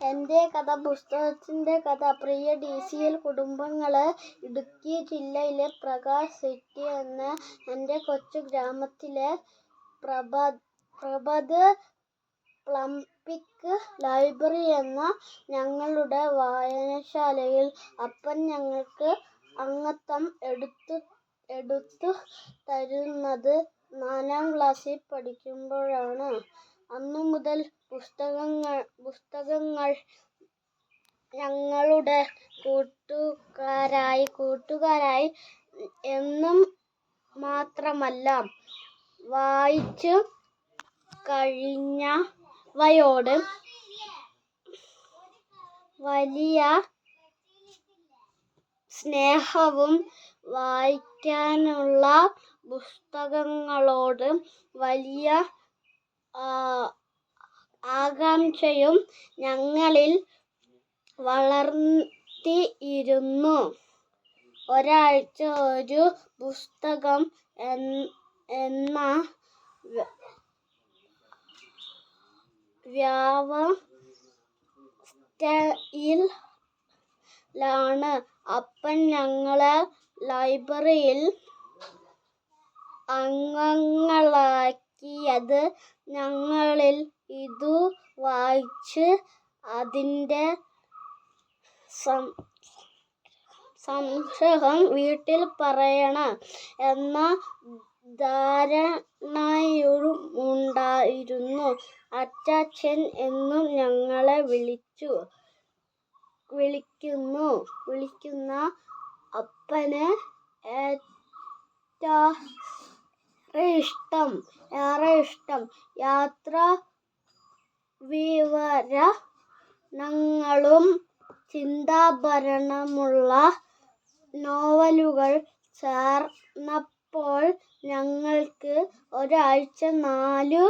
എന്റെ കഥ പുസ്തകത്തിന്റെ കഥ പ്രിയ ഡി സി എൽ കുടുംബങ്ങൾ ഇടുക്കി ജില്ലയിലെ പ്രകാശ് സിറ്റി എന്ന എന്റെ കൊച്ചു ഗ്രാമത്തിലെ പ്രഭ പ്രഭത് പ്ലംപിക് ലൈബ്രറി എന്ന ഞങ്ങളുടെ വായനശാലയിൽ അപ്പൻ ഞങ്ങൾക്ക് അംഗത്വം എടുത്തു എടുത്തു തരുന്നത് നാലാം ക്ലാസ്സിൽ പഠിക്കുമ്പോഴാണ്. അന്നു മുതൽ പുസ്തകങ്ങൾ പുസ്തകങ്ങൾ ഞങ്ങളുടെ കൂട്ടുകാരായി കൂട്ടുകാരായി എന്നും മാത്രമല്ല വായിച്ചു കഴിഞ്ഞവയോട് വലിയ സ്നേഹവും വായിക്കാനുള്ള പുസ്തകങ്ങളോട് വലിയ ആകാംക്ഷയും ഞങ്ങളിൽ വളർത്തിയിരുന്നു. ഒരാഴ്ച ഒരു പുസ്തകം എന്ന വ്യവസ്ഥയിലാണ് അപ്പൻ ഞങ്ങളെ ലൈബ്രറിയിൽ അംഗങ്ങളാക്കിയത്. ഞങ്ങളിൽ ഇതു വായിച്ച് അതിന്റെ സംശയം വീട്ടിൽ പറയണം എന്ന ധാരണയുമുണ്ടായിരുന്നു അച്ചാച്ചൻ എന്നും ഞങ്ങളെ വിളിച്ചു വിളിക്കുന്നു. വിളിക്കുന്ന അപ്പന് ഇഷ്ടം ഏറെ ഇഷ്ടം. യാത്ര വിവരണങ്ങളും ചിന്താഭരണമുള്ള നോവലുകൾ ചേർന്നപ്പോൾ ഞങ്ങൾക്ക് ഒരാഴ്ച നാലു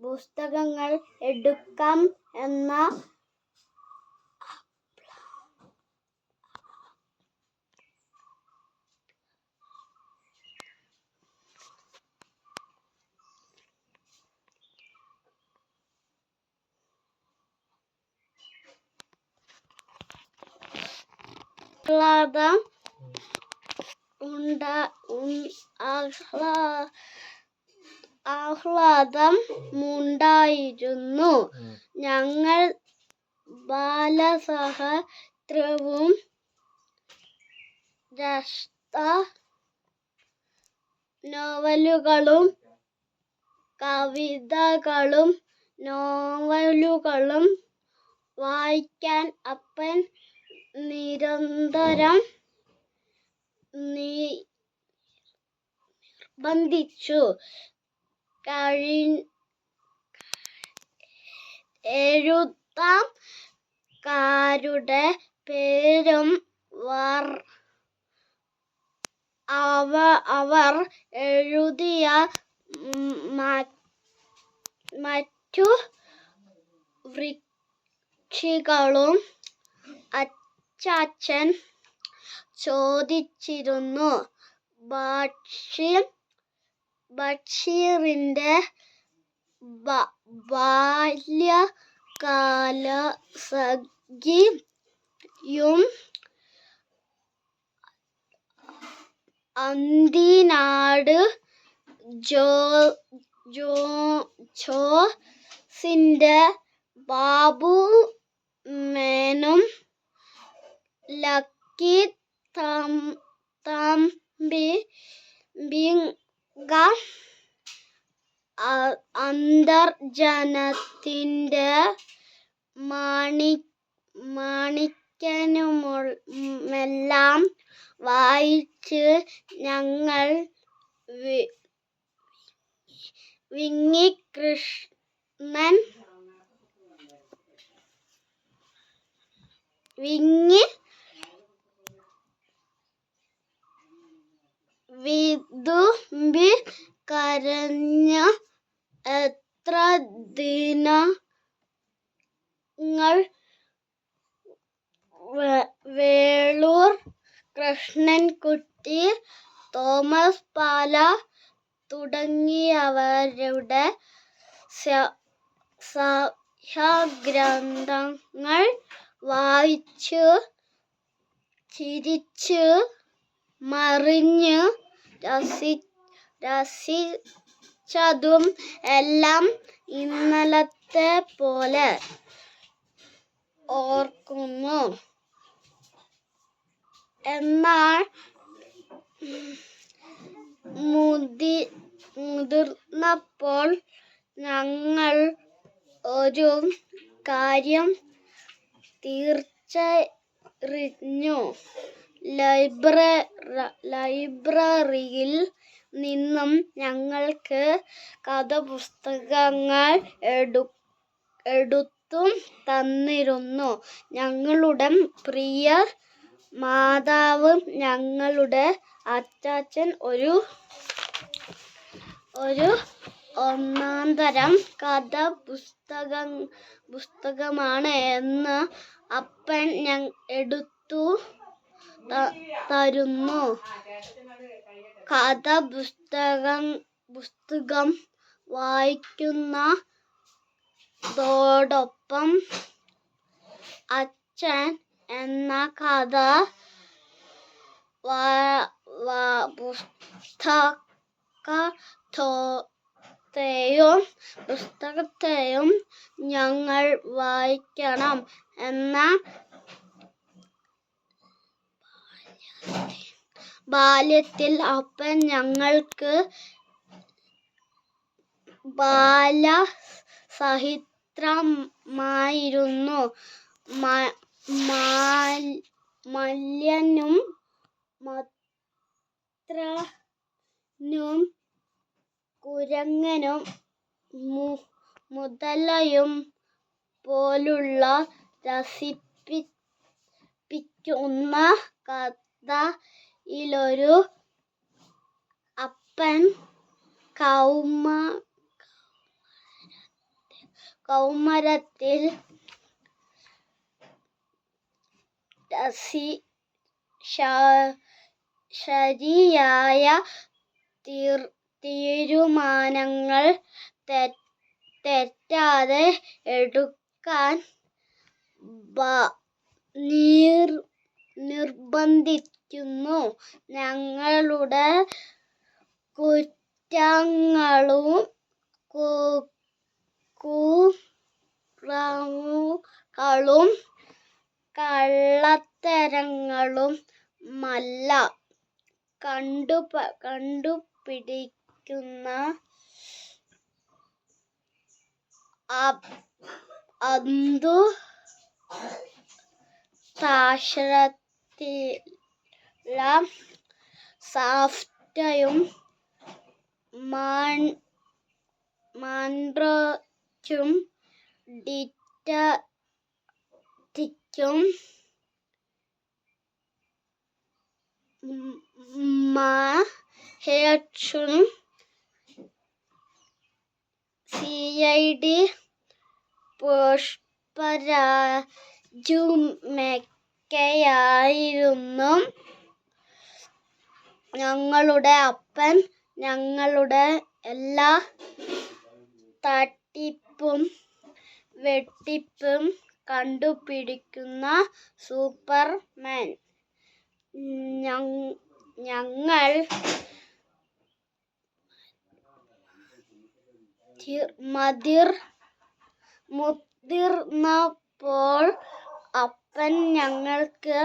പുസ്തകങ്ങൾ എടുക്കാം എന്ന ആഹ്ലാദം ഉണ്ട ആഹ്ലാദം ഉണ്ടായിരുന്നു ഞങ്ങൾ ബാലസഹത്രവും രഷ്ട നോവലുകളും കവിതകളും നോവലുകളും വായിക്കാൻ അപ്പൻ നിരന്തരം നിർബന്ധിച്ചു. എഴുത്തുകാരുടെ പേരും വർ അവ അവർ എഴുതിയ മറ്റു കൃതികളും അച്ചാച്ചൻ ചോദിച്ചിരുന്നു. ബഷീറിന്റെ ബാല്യകാലസഖിയും അന്തിനാട് ജോ ജോ ജോസിന്റെ ബാബുമോനും ലക്കി തമ്പി അന്തർജനത്തിന്റെ മാണിക്കനുമെല്ലാം വായിച്ച് ഞങ്ങൾ വിങ്ങി കൃഷ്ണൻ വിതുമ്പി കരഞ്ഞ എത്ര ദിനങ്ങൾ വേളൂർ കൃഷ്ണൻകുട്ടി തോമസ് പാല തുടങ്ങിയവരുടെ ഗ്രന്ഥങ്ങൾ വായിച്ചു ചിരിച്ച് മറിഞ്ഞ് രസി രസിച്ചതും എല്ലാം ഇന്നലത്തെ പോലെ ഓർക്കുന്നു. എന്നാൽ മുതി മുതിർന്നപ്പോൾ ഞങ്ങൾ ഒരു കാര്യം തീർച്ചറിഞ്ഞു. ലൈബ്രറിയിൽ നിന്നും ഞങ്ങൾക്ക് കഥാപുസ്തകങ്ങൾ എടു എടുത്തും തന്നിരുന്നു. ഞങ്ങളുടെ പ്രിയ മാതാവ് ഞങ്ങളുടെ അച്ചാച്ചൻ ഒരു ഒരു ഒന്നാം തരം കഥ പുസ്തക പുസ്തകമാണ് എന്ന് അപ്പൻ ഞ എടുത്തു. തരുന്നു. കഥ പുസ്തകം പുസ്തകം വായിക്കുന്ന വായിക്കുന്നതോടൊപ്പം അച്ഛൻ എന്ന കഥ പുസ്തകത്തെയും പുസ്തകത്തെയും ഞങ്ങൾ വായിക്കണം എന്ന ബാല്യത്തിൽ അപ്പൻ ഞങ്ങൾക്ക് ബാല സഹിത്രമായിരുന്നു മല്യനും മത്രനും കുരങ്ങനും മുതലയും പോലുള്ള രസിപ്പിക്കുന്ന കഥയിലൊരു അപ്പൻ കൗമ കൗമരത്തിൽ ശരിയായ തീരുമാനങ്ങൾ തെറ്റാതെ എടുക്കാൻ നിർ നിർബന്ധിക്കുന്നു. ഞങ്ങളുടെ കുറ്റങ്ങളും കു- കുറവുകളും കള്ളത്തരങ്ങളും മല്ല. കണ്ടു കണ്ടുപിടിക്കുന്ന അന്തു അന്തു താശ്രത്തില സാഫ്റ്റയും മാൻ മാൻഡ്രോച്ചും ഡിറ്ററ്റിക്കും മഹേഷും സി ഐ ഡി പുഷ്പരാജുമൊക്കെയായിരുന്നു ഞങ്ങളുടെ അപ്പൻ ഞങ്ങളുടെ എല്ലാ തട്ടിപ്പും വെട്ടിപ്പും കണ്ടുപിടിക്കുന്ന സൂപ്പർമാൻ. ഞങ്ങൾ മതിർ മുതിർന്നപ്പോൾ അപ്പൻ ഞങ്ങൾക്ക്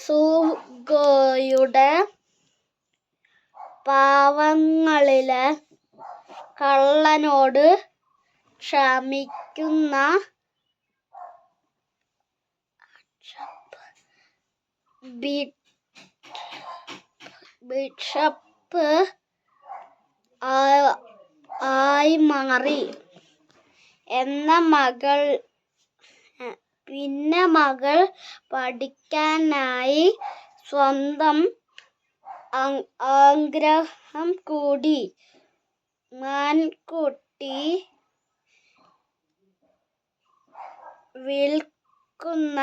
സൂഗോയുടെ പാവങ്ങളിലെ കള്ളനോട് ക്ഷമിക്കുന്ന ബിഷപ്പ് ആയി മാറി. എന്ന മകൾ പിന്നെ മകൾ പഠിക്കാനായി സ്വന്തം ആഗ്രഹം കൂടി. മാൻകുട്ടി വിൽക്കുന്ന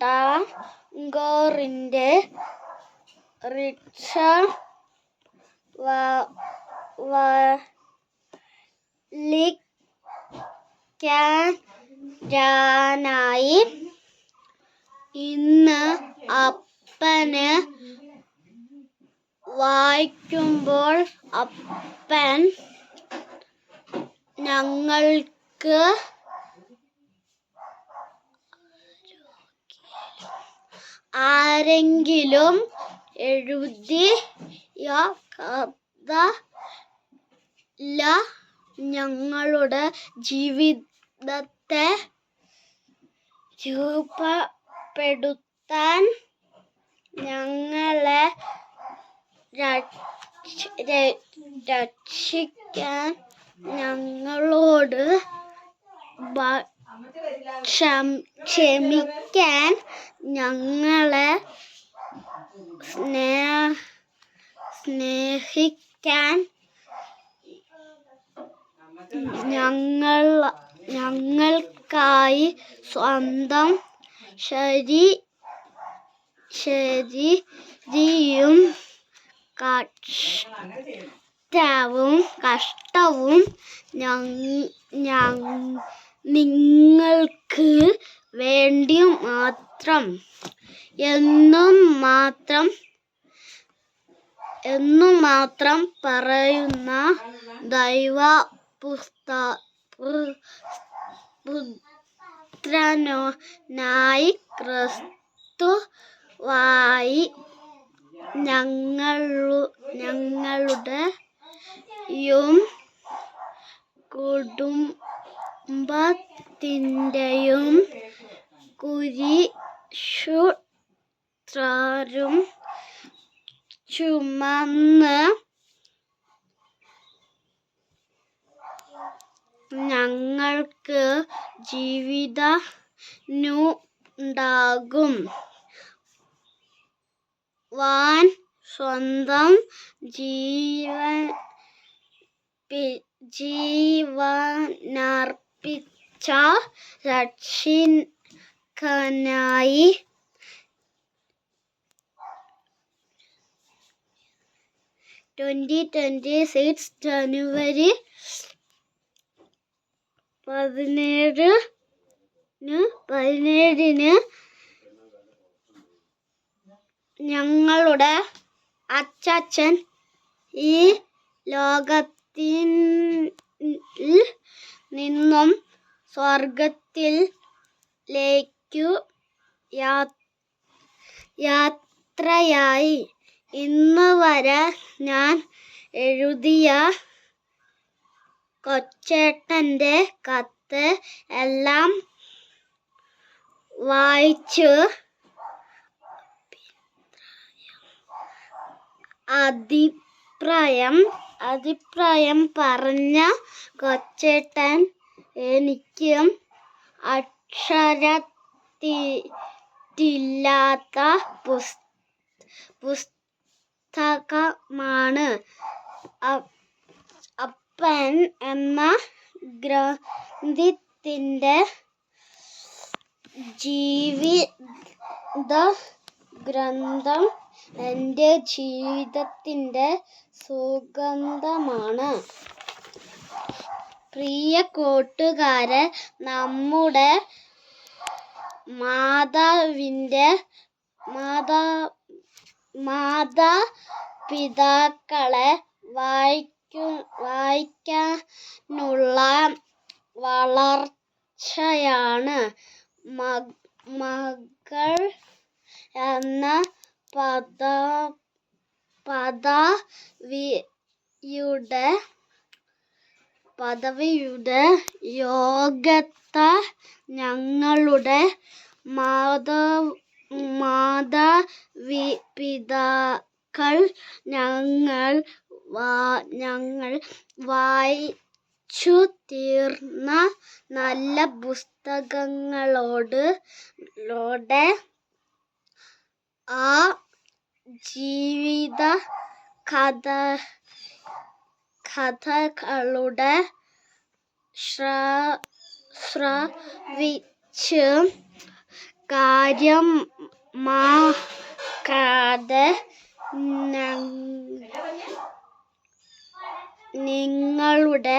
ഡാങ്കോറിന്റെ റിക്ഷ വലിക്കാനായി ഇന്ന് അപ്പന് വായിക്കുമ്പോൾ അപ്പൻ ഞങ്ങൾക്ക് ആരെങ്കിലും എഴുതിയ കഥ ല ഞങ്ങളുടെ ജീവിതത്തെ രൂപപ്പെടുത്താൻ ഞങ്ങളെ രക്ഷിക്കാൻ ഞങ്ങളോട് ക്ഷമിക്കാൻ ഞങ്ങളെ സ്നേഹ സ്നേഹിക്കാൻ ഞങ്ങൾ ഞങ്ങൾക്കായി സ്വന്തം ശരി ശരിയും കഷ്ടവും കഷ്ടവും നിങ്ങൾക്ക് വേണ്ടി മാത്രം എന്നും മാത്രം എന്നു മാത്രം പറയുന്ന ദൈവ പുത്രനായി ക്രിസ്തുവായി ഞങ്ങളു ഞങ്ങളുടെയും കുടുംബത്തിന്റെയും കുരി ചുമന്ന് ഞങ്ങൾക്ക് ജീവിത ജീവിതനുണ്ടാകും. വാൻ സ്വന്തം ജീവൻ ജീവനർപ്പിച്ച രക്ഷിക്കനായി ട്വന്റി ട്വന്റി സിക്സ് ജനുവരി പതിനേഴിന് പതിനേഴിന് ഞങ്ങളുടെ അച്ചാച്ചൻ ഈ ലോകത്തിൽ നിന്നും സ്വർഗത്തിലേക്കു യാത്രയായി. ഇന്ന് വരെ ഞാൻ എഴുതിയ കൊച്ചേട്ടന്റെ കത്ത് എല്ലാം വായിച്ചു. അഭിപ്രായം അഭിപ്രായം പറഞ്ഞ കൊച്ചേട്ടൻ എനിക്കും അക്ഷരത്തില്ലാത്ത പുസ് പുസ്തകമാണ്. എന്ന ഗ്രന്ഥത്തിന്റെ ജീവിത ഗ്രന്ഥം എന്റെ ജീവിതത്തിന്റെ സുഗന്ധമാണ്. പ്രിയ കൂട്ടുകാരെ നമ്മുടെ മാതാവിന്റെ മാതാ മാതാപിതാക്കളെ വായിക്കു വായിക്കാനുള്ള വളർച്ചയാണ് മകൾ എന്ന പദ പദവിയുടെ പദവിയുടെ യോഗത്ത ഞങ്ങളുടെ മാതാ പിതാക്കൾ ഞങ്ങൾ വാ ഞങ്ങൾ വായിച്ചു തീർന്ന നല്ല പുസ്തകങ്ങളോട് ലോടെ ആ ജീവിത കഥ കഥകളുടെ ശ്ര- കാര്യം മാക്കാതെ ഞ- നിങ്ങളുടെ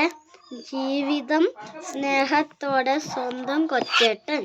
ജീവിതം സ്നേഹത്തോടെ സ്വന്തം കൊച്ചേട്ടൻ.